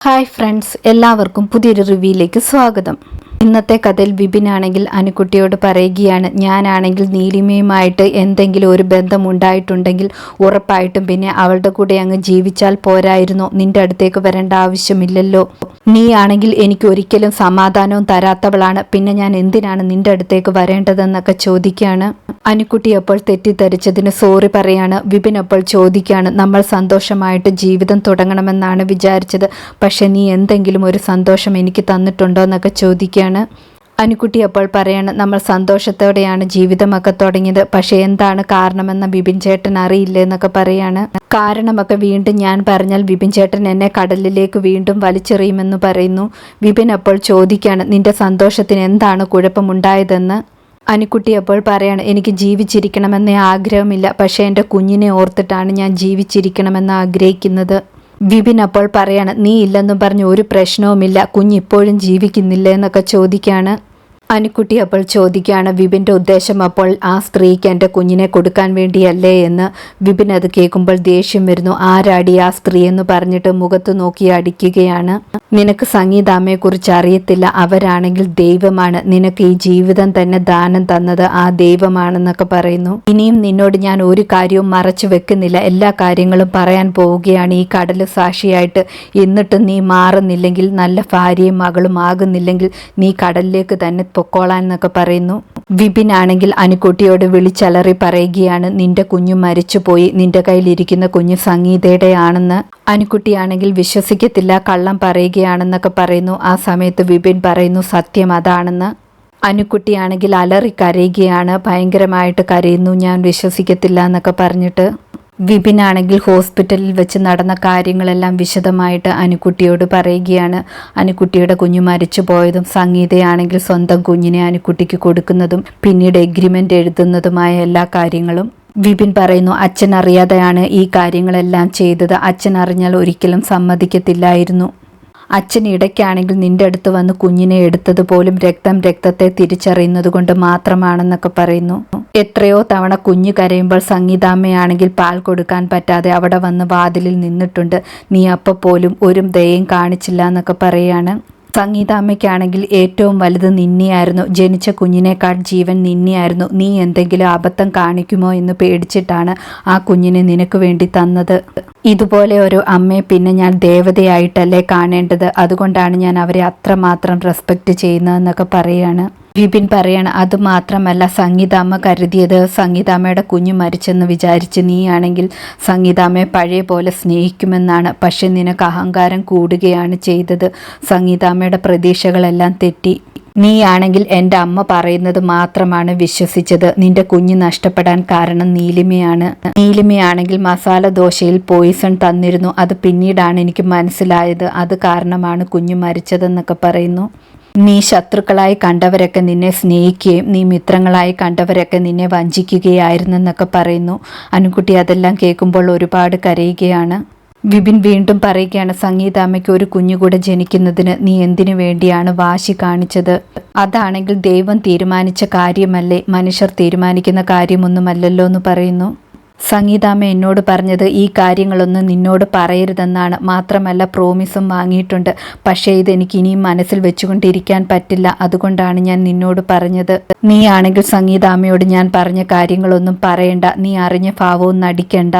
Hi friends എല്ലാവർക്കും പുതിയൊരു റിവ്യൂയിലേക്ക് സ്വാഗതം. ഇന്നത്തെ കഥയിൽ വിപിനാണെങ്കിൽ അനുക്കുട്ടിയോട് പറയുകയാണ് ഞാനാണെങ്കിൽ നീലിമയുമായിട്ട് എന്തെങ്കിലും ഒരു ബന്ധം ഉണ്ടായിട്ടുണ്ടെങ്കിൽ ഉറപ്പായിട്ടും പിന്നെ അവളുടെ കൂടെ അങ്ങ് ജീവിച്ചാൽ പോരായിരുന്നോ. നിന്റെ അടുത്തേക്ക് വരേണ്ട ആവശ്യമില്ലല്ലോ. നീ ആണെങ്കിൽ എനിക്ക് ഒരിക്കലും സമാധാനവും തരാത്തവളാണ്. പിന്നെ ഞാൻ എന്തിനാണ് നിന്റെ അടുത്തേക്ക് വരേണ്ടതെന്നൊക്കെ ചോദിക്കുകയാണ്. അനുക്കുട്ടി അപ്പോൾ തെറ്റിദ്ധരിച്ചതിന് സോറി പറയാണ്. വിപിൻ അപ്പോൾ ചോദിക്കുകയാണ് നമ്മൾ സന്തോഷമായിട്ട് ജീവിതം തുടങ്ങണമെന്നാണ് വിചാരിച്ചത്. പക്ഷെ നീ എന്തെങ്കിലും ഒരു സന്തോഷം എനിക്ക് തന്നിട്ടുണ്ടോ? എന്നൊക്കെ ചോദിക്കുകയാണ്. അനുക്കുട്ടി അപ്പോൾ പറയാണ് നമ്മൾ സന്തോഷത്തോടെയാണ് ജീവിതമൊക്കെ തുടങ്ങിയത്. പക്ഷെ എന്താണ് കാരണമെന്ന് ബിപിൻ ചേട്ടൻ അറിയില്ല എന്നൊക്കെ പറയാണ്. കാരണമൊക്കെ വീണ്ടും ഞാൻ പറഞ്ഞാൽ ബിപിൻ ചേട്ടൻ എന്നെ കടലിലേക്ക് വീണ്ടും വലിച്ചെറിയുമെന്ന് പറയുന്നു. ബിപിൻ അപ്പോൾ ചോദിക്കുകയാണ് നിന്റെ സന്തോഷത്തിന് എന്താണ് കുഴപ്പമുണ്ടായതെന്ന്? അനുക്കുട്ടി അപ്പോൾ പറയാണ് എനിക്ക് ജീവിച്ചിരിക്കണമെന്നേ ആഗ്രഹമില്ല. പക്ഷേ എന്റെ കുഞ്ഞിനെ ഓർത്തിട്ടാണ് ഞാൻ ജീവിച്ചിരിക്കണമെന്ന് ആഗ്രഹിക്കുന്നത്. വിപിൻ അപ്പോൾ പറയാണ് നീ ഇല്ലെന്നും പറഞ്ഞ് ഒരു പ്രശ്നവുമില്ല കുഞ്ഞിപ്പോഴും ജീവിക്കുന്നില്ല എന്നൊക്കെ ചോദിക്കുകയാണ് അനുക്കുട്ടി അപ്പോൾ ചോദിക്കുകയാണ് വിപിന്റെ ഉദ്ദേശം അപ്പോൾ ആ സ്ത്രീക്ക് എന്റെ കുഞ്ഞിനെ കൊടുക്കാൻ വേണ്ടിയല്ലേ? എന്ന് വിപിൻ അത് കേൾക്കുമ്പോൾ ദേഷ്യം വരുന്നു. ആരാടി ആ സ്ത്രീ? എന്ന് പറഞ്ഞിട്ട് മുഖത്ത് നോക്കി അടിക്കുകയാണ്. നിനക്ക് സംഗീതാമ്മയെക്കുറിച്ച് അറിയത്തില്ല. അവരാണെങ്കിൽ ദൈവമാണ്. നിനക്ക് ഈ ജീവിതം തന്നെ ദാനം തന്നത് ആ ദൈവമാണെന്നൊക്കെ പറയുന്നു. ഇനിയും നിന്നോട് ഞാൻ ഒരു കാര്യവും മറച്ചു വെക്കുന്നില്ല. എല്ലാ കാര്യങ്ങളും പറയാൻ പോവുകയാണ്. ഈ കടൽ സാക്ഷിയായിട്ട് എന്നിട്ടും നീ മാറുന്നില്ലെങ്കിൽ നല്ല ഭാര്യയും മകളും ആകുന്നില്ലെങ്കിൽ നീ കടലിലേക്ക് തന്നെ പൊക്കോളാൻ എന്നൊക്കെ പറയുന്നു. വിപിൻ ആണെങ്കിൽ അനുക്കുട്ടിയോട് വിളിച്ചലറി പറയുകയാണ് നിന്റെ കുഞ്ഞു മരിച്ചുപോയി നിന്റെ കയ്യിലിരിക്കുന്ന കുഞ്ഞു സംഗീതയുടെ ആണെന്ന് അനുക്കുട്ടിയാണെങ്കിൽ വിശ്വസിക്കത്തില്ല കള്ളം പറയുകയാണെന്നൊക്കെ പറയുന്നു. ആ സമയത്ത് വിപിൻ പറയുന്നു സത്യം അതാണെന്ന്. അനുക്കുട്ടിയാണെങ്കിൽ അലറി കരയുകയാണ് ഭയങ്കരമായിട്ട് കരയുന്നു ഞാൻ വിശ്വസിക്കത്തില്ല എന്നൊക്കെ പറഞ്ഞിട്ട് വിപിനാണെങ്കിൽ ഹോസ്പിറ്റലിൽ വെച്ച് നടന്ന കാര്യങ്ങളെല്ലാം വിശദമായിട്ട് അനുക്കുട്ടിയോട് പറയുകയാണ്. അനുക്കുട്ടിയുടെ കുഞ്ഞു മരിച്ചു പോയതും സംഗീതയാണെങ്കിൽ സ്വന്തം കുഞ്ഞിനെ അനുക്കുട്ടിക്ക് കൊടുക്കുന്നതും പിന്നീട് എഗ്രിമെന്റ് എഴുതുന്നതുമായ എല്ലാ കാര്യങ്ങളും. വിപിൻ പറയുന്നു അച്ഛൻ അറിയാതെയാണ് ഈ കാര്യങ്ങളെല്ലാം ചെയ്തത്. അച്ഛൻ അറിഞ്ഞാൽ ഒരിക്കലും സമ്മതിക്കത്തില്ലായിരുന്നു. അച്ഛൻ ഇടയ്ക്കാണെങ്കിൽ നിന്റെ അടുത്ത് വന്ന് കുഞ്ഞിനെ എടുത്തത് പോലും രക്തം രക്തത്തെ തിരിച്ചറിയുന്നത് കൊണ്ട് മാത്രമാണെന്നൊക്കെ പറയുന്നു. എത്രയോ തവണ കുഞ്ഞു കരയുമ്പോൾ സംഗീതാമ്മയാണെങ്കിൽ പാൽ കൊടുക്കാൻ പറ്റാതെ അവിടെ വന്ന് വാതിലിൽ നിന്നിട്ടുണ്ട്. നീ അപ്പോൾ പോലും ഒരു ദയയും കാണിച്ചില്ല എന്നൊക്കെ പറയാണ്. സംഗീതാമ്മയ്ക്കാണെങ്കിൽ ഏറ്റവും വലുത് നിന്നിയായിരുന്നു. ജനിച്ച കുഞ്ഞിനേക്കാൾ ജീവൻ നിന്നിയായിരുന്നു. നീ എന്തെങ്കിലും അബദ്ധം കാണിക്കുമോ എന്ന് പേടിച്ചിട്ടാണ് ആ കുഞ്ഞിനെ നിനക്ക് വേണ്ടി തന്നത്. ഇതുപോലെ ഒരു അമ്മയെ പിന്നെ ഞാൻ ദേവതയായിട്ടല്ലേ കാണേണ്ടത്? അതുകൊണ്ടാണ് ഞാൻ അവരെ അത്രമാത്രം റെസ്പെക്റ്റ് ചെയ്യുന്നതെന്നൊക്കെ പറയാണ്. വിപിൻ പറയണ അത് മാത്രമല്ല സംഗീതാമ്മ കരുതിയത് സംഗീതാമ്മയുടെ കുഞ്ഞു മരിച്ചെന്ന് വിചാരിച്ച് നീയാണെങ്കിൽ സംഗീതാമ്മയെ പഴയ പോലെ സ്നേഹിക്കുമെന്നാണ്. പക്ഷെ നിനക്ക് അഹങ്കാരം കൂടുകയാണ് ചെയ്തത്. സംഗീതാമ്മയുടെ പ്രതീക്ഷകളെല്ലാം തെറ്റി. നീയാണെങ്കിൽ എന്റെ അമ്മ പറയുന്നത് മാത്രമാണ് വിശ്വസിച്ചത്. നിന്റെ കുഞ്ഞ് നഷ്ടപ്പെടാൻ കാരണം നീലിമയാണ്. നീലിമയാണെങ്കിൽ മസാല ദോശയിൽ പോയിസൺ തന്നിരുന്നു. അത് പിന്നീടാണ് എനിക്ക് മനസ്സിലായത്. അത് കാരണമാണ് കുഞ്ഞ് മരിച്ചതെന്നൊക്കെ പറയുന്നു. നീ ശത്രുക്കളായി കണ്ടവരൊക്കെ നിന്നെ സ്നേഹിക്കുകയും നീ മിത്രങ്ങളായി കണ്ടവരൊക്കെ നിന്നെ വഞ്ചിക്കുകയായിരുന്നെന്നൊക്കെ പറയുന്നു. അനുകുട്ടി അതെല്ലാം കേൾക്കുമ്പോൾ ഒരുപാട് കരയുകയാണ്. വിപിൻ വീണ്ടും പറയുകയാണ് സംഗീതാമ്മയ്ക്ക് ഒരു കുഞ്ഞുകൂടെ ജനിക്കുന്നതിന് നീ എന്തിനു വേണ്ടിയാണ് വാശി കാണിച്ചത്? അതാണെങ്കിൽ ദൈവം തീരുമാനിച്ച കാര്യമല്ലേ? മനുഷ്യർ തീരുമാനിക്കുന്ന കാര്യമൊന്നുമല്ലല്ലോ എന്ന് പറയുന്നു. സംഗീതാമ്മ എന്നോട് പറഞ്ഞത് ഈ കാര്യങ്ങളൊന്നും നിന്നോട് പറയരുതെന്നാണ്. മാത്രമല്ല പ്രോമിസും വാങ്ങിയിട്ടുണ്ട്. പക്ഷേ ഇതെനിക്ക് ഇനിയും മനസ്സിൽ വെച്ചുകൊണ്ടിരിക്കാൻ പറ്റില്ല. അതുകൊണ്ടാണ് ഞാൻ നിന്നോട് പറഞ്ഞത്. നീ ആണെങ്കിൽ സംഗീതാമ്മയോട് ഞാൻ പറഞ്ഞ കാര്യങ്ങളൊന്നും പറയണ്ട. നീ അറിഞ്ഞ ഭാവവും നടിക്കണ്ട.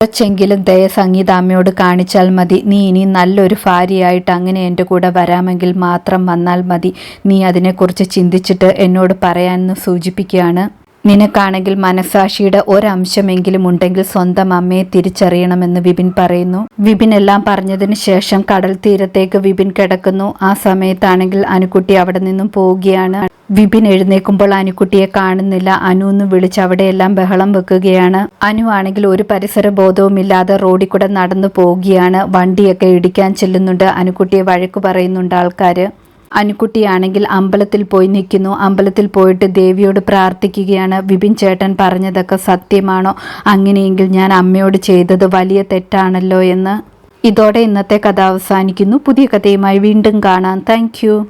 കുറച്ചെങ്കിലും ദയ സംഗീതാമ്മയോട് കാണിച്ചാൽ മതി. നീ ഇനി നല്ലൊരു ഭാര്യയായിട്ട് അങ്ങനെ എന്റെ കൂടെ വരാമെങ്കിൽ മാത്രം വന്നാൽ മതി. നീ അതിനെക്കുറിച്ച് ചിന്തിച്ചിട്ട് എന്നോട് പറയാമെന്ന് സൂചിപ്പിക്കുകയാണ്. നിനക്കാണെങ്കിൽ മനസാക്ഷിയുടെ ഒരംശമെങ്കിലും ഉണ്ടെങ്കിൽ സ്വന്തം അമ്മയെ തിരിച്ചറിയണമെന്ന് വിപിൻ പറയുന്നു. വിപിൻ എല്ലാം പറഞ്ഞതിന് ശേഷം കടൽ തീരത്തേക്ക് വിപിൻ കിടക്കുന്നു. ആ സമയത്താണെങ്കിൽ അനുക്കുട്ടി അവിടെ നിന്നും പോവുകയാണ്. വിപിൻ എഴുന്നേക്കുമ്പോൾ അനുക്കുട്ടിയെ കാണുന്നില്ല. അനു എന്ന് വിളിച്ച് അവിടെയെല്ലാം ബഹളം വെക്കുകയാണ്. അനു ആണെങ്കിൽ ഒരു പരിസര ബോധവുമില്ലാതെ റോഡിൽ കൂടെ നടന്നു പോവുകയാണ്. വണ്ടിയൊക്കെ ഇടിക്കാൻ ചെല്ലുന്നുണ്ട്. അനുക്കുട്ടിയെ വഴക്കു പറയുന്നുണ്ട് ആൾക്കാർ അനുക്കുട്ടിയാണെങ്കിൽ അമ്പലത്തിൽ പോയി നിൽക്കുന്നു. അമ്പലത്തിൽ പോയിട്ട് ദേവിയോട് പ്രാർത്ഥിക്കുകയാണ്. വിപിൻ ചേട്ടൻ പറഞ്ഞതൊക്കെ സത്യമാണോ? അങ്ങനെയെങ്കിൽ ഞാൻ അമ്മയോട് ചെയ്തത് വലിയ തെറ്റാണല്ലോ എന്ന്. ഇതോടെ ഇന്നത്തെ കഥ അവസാനിക്കുന്നു. പുതിയ കഥയുമായി വീണ്ടും കാണാം. താങ്ക്